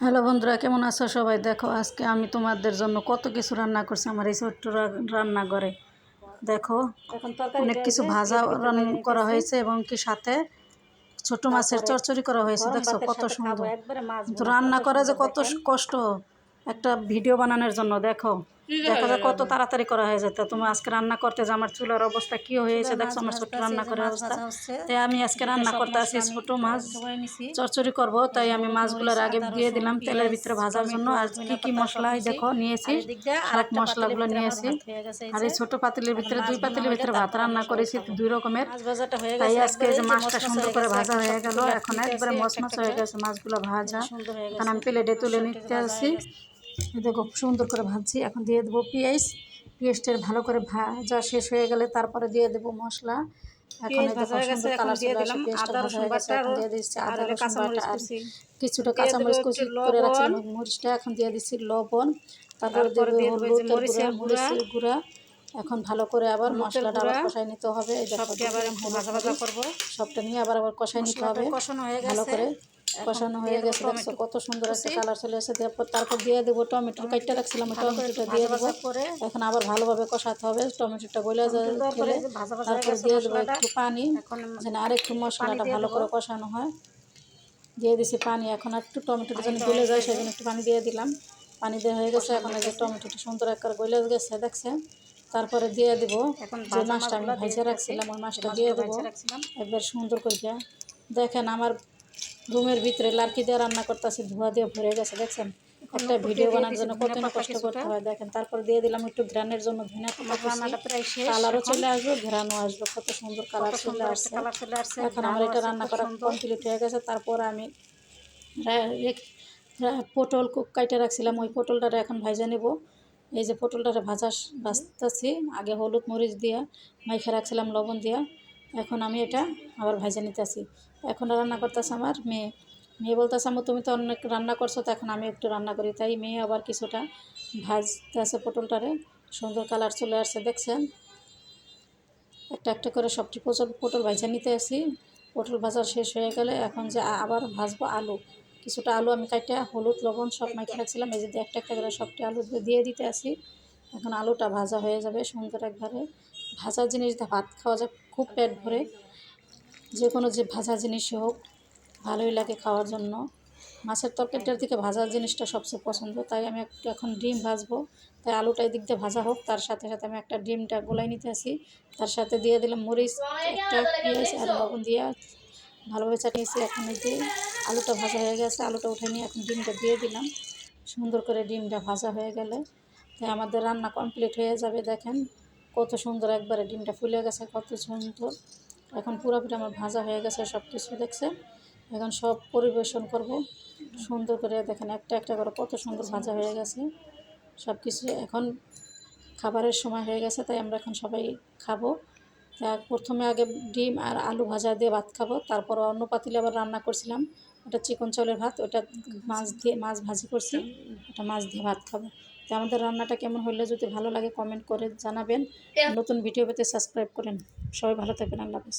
Hello বন্ধুরা কেমন আছো সবাই? দেখো আজকে আমি তোমাদের জন্য কত কিছু রান্না করছি আমার এই ছোট্ট রান্না রান্নাঘরে। দেখো অনেক কিছু ভাজা রান্না করা হয়েছে এবং কি সাথে ছোট মাছের চরচরি করা হয়েছে। দেখছ কত সুন্দর। রান্না করা যে কত কষ্ট একটা ভিডিও বানানোর জন্য দেখো। দেখা যায় কত তাড়াতাড়ি করা হয়ে যেত তুমি আজকে রান্না করতে যে আমার চুলার অবস্থা কি হয়েছে? দেখছ আমার ছোট্ট রান্না করার অবস্থা। তাই আমি আজকে রান্না করতে আসি ছোট মাছ। চচ্চড়ি করব তাই আমি মাছগুলোর আগে দিয়ে দিলাম তেলের ভিতরে ভাজার জন্য। আর কি কি মশলা এই দেখো নিয়েছি। সব মশলাগুলো নিয়েছি। আর এই ছোট পাতিলের ভিতরে দুই পাতিলের ভিতরে ভাত রান্না করেছি দুই রকমের। মাছ তাই আজকে যে মাছটা সুন্দর করে ভাজা হয়ে গেল। এখন একবারে মচমচ হয়ে গেছে মাছগুলো ভাজা। এখন আমি প্লেটে তুলে নিতে আসি দেখো সুন্দর করে ভাজছি। এখন দিয়ে দেবো পেঁয়াজ। পেঁয়াজটা ভালো করে ভাজা শেষ হয়ে গেলে তারপরে দিয়ে দেবো মশলা। কিছুটা কাঁচামরিচ কুচি করে রাখছি মরিচটা। এখন দিয়ে দিচ্ছি লবণ। তারপরে দেবো হলুদ মরিচের গুঁড়া। এখন ভালো করে আবার মশলাটা আবার কষাই নিতে হবে। এই দেখো আবার ভাজা ভাজা করব। সবটা নিয়ে আবার আবার কষাই নিতে হবে। কষানো হয়ে ভালো করে কষানো হয়ে গেছে। দেখছ কত সুন্দর একটা কালার চলে এসেছে। তারপর তারপর দিয়ে দেবো টমেটো। কাইটটা রাখছিলাম টমেটোটা দিয়ে দেবো। এখন আবার ভালোভাবে কষাতে হবে। টমেটোটা গলে ভাজা তারপর দিয়ে দেবো একটু পানি এখন যেন আর একটু মশলাটা ভালো করে কষানো হয়। দিয়ে দিছি পানি। এখন একটু টমেটোটা যেন গলে যায় সেজন্য একটু পানি দিয়ে দিলাম। পানি দেওয়া হয়ে গেছে। এখন এই যে টমেটোটা সুন্দর একবার গলে গেছে দেখছেন তারপরে দিয়ে দিব। যে মাছটা আমি ভেজে রাখছিলাম ওই মাছটা দিয়ে দেবো। একবার সুন্দর করে দেখেন আমার রুমের ভিতরে লার্কি দিয়ে রান্না করতেছি ধোয়া দিয়ে ভরে গেছে দেখছেন? একটা ভিডিও বানানোর জন্য কত না কষ্ট করতে হয় দেখেন? তারপর দিয়ে দিলাম একটু ঘ্রানের জন্য ধনে কালারও চলে আসবে ঘ্রানও আসবে কত সুন্দর কালার চলে আসছে। এখন আমার এটা রান্না করা কমপ্লিট হয়ে গেছে তারপর আমি পটল কাইটে রাখছিলাম ওই পটলটা এখন ভাজা নেব। এই যে পটলটা ভাজা ভাজতেছি। আগে হলুদ মরিচ দিয়া, মাইখা রাখছিলাম লবণ দিয়া। এখন আমি এটা আবার ভাজা নিতেছি। এখন রান্না করতেছে আমার মেয়ে। মেয়ে বলতেছে, আম্মু, তুমি তো অনেক রান্না করছ, তো এখন আমি একটু রান্না করি। তাই মেয়ে আবার কিছুটা ভাজতেছে পটলটারে। সুন্দর কালার চলে আসছে, দেখছেন? একটা একটা করে সবটি পটল পটল ভাজা নিতে আসি পটল ভাজা শেষ হয়ে গেলে এখন যে আবার ভাজবো আলু। কিছুটা আলু আমি কাটে হলুদ, লবণ সব মাখিয়ে রাখছিলাম। এই যে একটা একটা করে সবটি আলু দিয়ে দিতে আসি এখন আলুটা ভাজা হয়ে যাবে সুন্দর একবারে। ভাজা জিনিস ভাত খাওয়া যায় খুব পেট ভরে। যে কোনো যে ভাজা জিনিসই হোক, ভালোই লাগে খাওয়ার জন্য। মাছের তরকারিটার দিকে ভাজা জিনিসটা সবচেয়ে পছন্দ। তাই আমি এখন ডিম ভাজবো। তাই আলুটা এদিক দিয়ে ভাজা হোক। তার সাথে সাথে আমি একটা ডিমটা গোলাই নিতে আসি তার সাথে দিয়ে দিলাম মরিচ, একটা পেঁয়াজ আর লবণ দিয়ে ভালোভাবে চাটিয়েছি এখন এই যে আলুটা ভাজা হয়ে গেছে, আলুটা উঠে নিয়ে এখন ডিমটা দিয়ে দিলাম। সুন্দর করে ডিমটা ভাজা হয়ে গেলে তাই আমাদের রান্না কমপ্লিট হয়ে যাবে, দেখেন। কত সুন্দর একবারে ডিমটা ফুলে গেছে, কত সুন্দর। এখন পুরোপুরি আমার ভাজা হয়ে গেছে সব কিছু দেখছে এখন সব পরিবেশন করব। সুন্দর করে দেখেন, একটা একটা করে কত সুন্দর ভাজা হয়ে গেছে। সব কিছু এখন খাবারের সময় হয়ে গেছে, তাই আমরা এখন সবাই খাব। তা প্রথমে আগে ডিম আর আলু ভাজা দিয়ে ভাত খাব তারপর অন্য পাতিলে আবার রান্না করছিলাম। ওটা চিকন চাউলের ভাত ওটা মাছ দিয়ে মাছ ভাজি করছি ওটা মাছ দিয়ে ভাত খাব। তো আমাদের রান্নাটা কেমন হলে যদি ভালো লাগে কমেন্ট করে জানাবেন। নতুন ভিডিও পেতে সাবস্ক্রাইব করেন। সবাই ভালো থাকবেন আল্লাহ হাফেজ।